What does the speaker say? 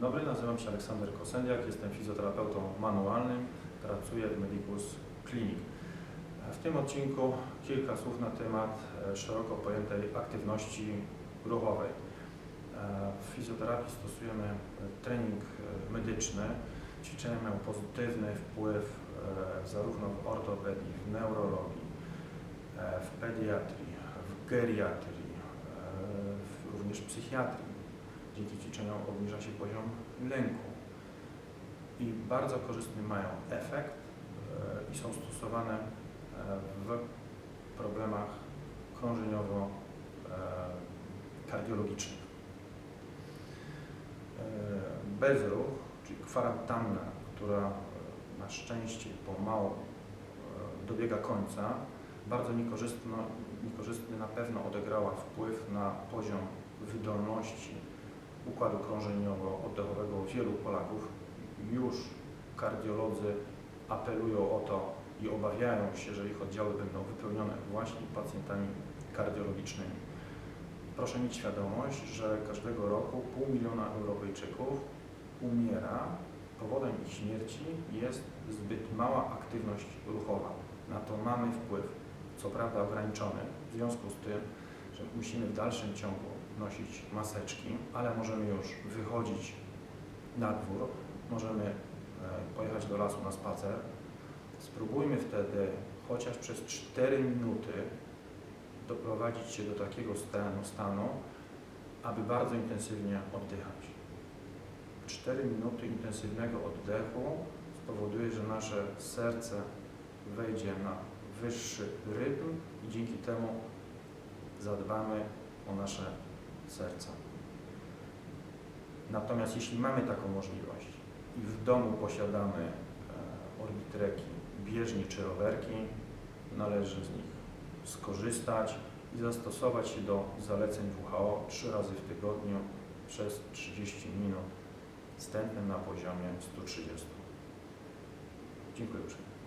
Dzień dobry, nazywam się Aleksander Kosendiak, jestem fizjoterapeutą manualnym, pracuję w Medicus Clinic. W tym odcinku kilka słów na temat e, szeroko pojętej aktywności ruchowej. E, W fizjoterapii stosujemy trening e, medyczny. Ćwiczenia mają pozytywny wpływ zarówno w ortopedii, w neurologii, w pediatrii, w geriatrii, również w psychiatrii. Dzięki ćwiczeniom obniża się poziom lęku i bardzo korzystny mają efekt e, i są stosowane e, w problemach krążeniowo-kardiologicznych. E, Bezruch, czyli kwarantanna, która na szczęście pomału dobiega końca, bardzo niekorzystny na pewno odegrała wpływ na poziom wydolności układu krążeniowo-oddechowego wielu Polaków. Już kardiolodzy apelują o to i obawiają się, że ich oddziały będą wypełnione właśnie pacjentami kardiologicznymi. Proszę mieć świadomość, że każdego roku pół miliona Europejczyków umiera. Powodem ich śmierci jest zbyt mała aktywność ruchowa. Na to mamy wpływ, co prawda ograniczony, w związku z tym, musimy w dalszym ciągu nosić maseczki, ale możemy już wychodzić na dwór, możemy e, pojechać do lasu na spacer. Spróbujmy wtedy chociaż przez 4 minuty doprowadzić się do takiego stanu, stanu, aby bardzo intensywnie oddychać. 4 minuty intensywnego oddechu spowoduje, że nasze serce wejdzie na wyższy rytm i dzięki temu zadbamy o nasze serca. Natomiast jeśli mamy taką możliwość i w domu posiadamy e, orbitreki, bieżnie czy rowerki, należy z nich skorzystać i zastosować się do zaleceń WHO trzy razy w tygodniu przez 30 minut z tętnem na poziomie 130. Dziękuję uprzejmie.